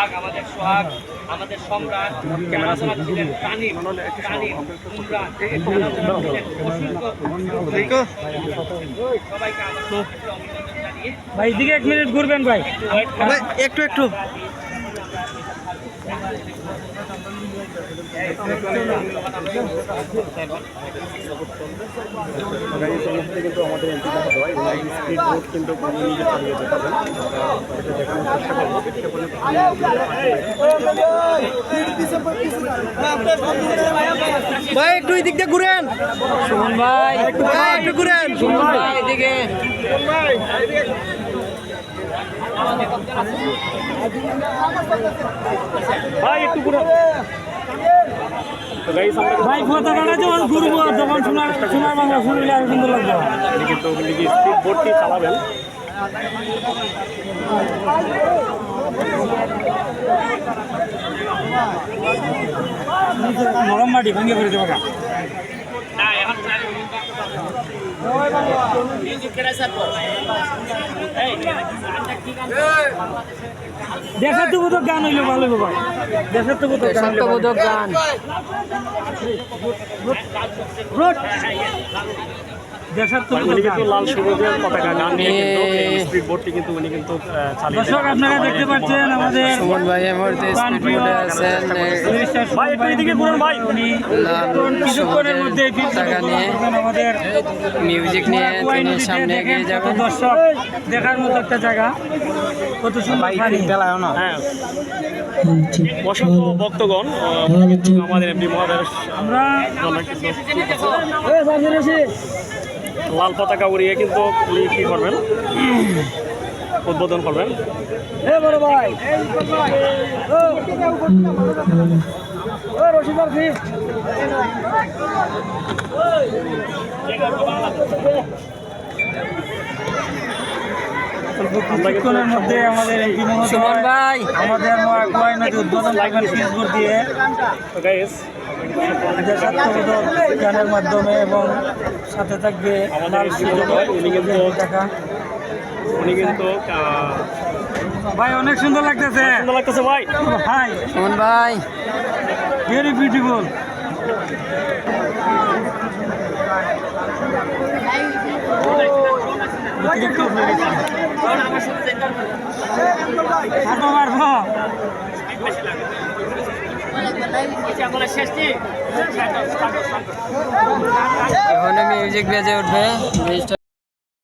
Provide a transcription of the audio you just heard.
সোহাগ আমাদের সোহাগ আমাদের সম্রাট ছিলেন তানিম তানিম ইমরান সবাইকে ভাই দিকে এক মিনিট ঘুরবেন ভাই একটু একটু। কিন্তু আমাদের যেতে পারেন এটা দেখানোর ভাই একটু এদিক দিয়ে ঘুরেন। সুমন ভাই। ভাই একটু ঘুরেন। সুমন ভাই এদিকে। ভাই ভাই একটু ঘুরে ভাই ভাই পতাকাটা যখন ঘুরবো তখন সোনার সোনার বাংলা শুনলে আরও সুন্দর লাগবে। নিজে স্পিড বোটটি চালাবেন। নরম মাটি ভেঙে ফেলে দেবো না এখন মিউজিক কেরা স্যার এই কি গান দেশাত্মবোধক গান হইলে ভালো ভাই। দেশাত্মবোধক গান। দেশাত্মবোধক গান। দেশাত্মবোধক উনি গান কিন্তু লাল সবুজের পতাকা গান নিয়ে কিন্তু স্পিড বোটটি কিন্তু উনি কিন্তু চালিয়ে দর্শক আপনারা দেখতে পাচ্ছেন আমাদের সুমন ভাই এই মুহূর্তে স্পিড বোটে আছেন ভাই একটু এদিকে ঘুরুন ভাই। উনি কিছুক্ষণের মধ্যে পতাকা নিয়ে আমাদের মিউজিক নিয়ে তিনি সামনে এগিয়ে যাবেন। দর্শক দেখার মতো একটা জায়গা। কত সুন্দর পানি হ্যাঁ। অসংখ্য ভক্তগণ আমাদের এমপি মহাদেশ। আমরা লাল পতাকা উড়িয়ে কিন্তু উনি কী করবেন? উদ্বোধন করবেন। রশিদার কিছুক্ষণের মধ্যে আমাদের এই সুমন ভাই। আমাদের কুয়াই নদী উদ্বোধন করবেন ফেসবুক দিয়ে। তো গাইস গানের মাধ্যমে এবং সাথে থাকবে আমাদের লাল সুযোগ উনি কিন্তু- ভাই অনেক সুন্দর লাগতেছে। সুন্দর লাগতেছে ভাই। ভাই সুমন ভাই। ভেরি বিউটিফুল অতিরিক্ত হয়ে গেছে। এখানে মিউজিক বেজে উঠবে।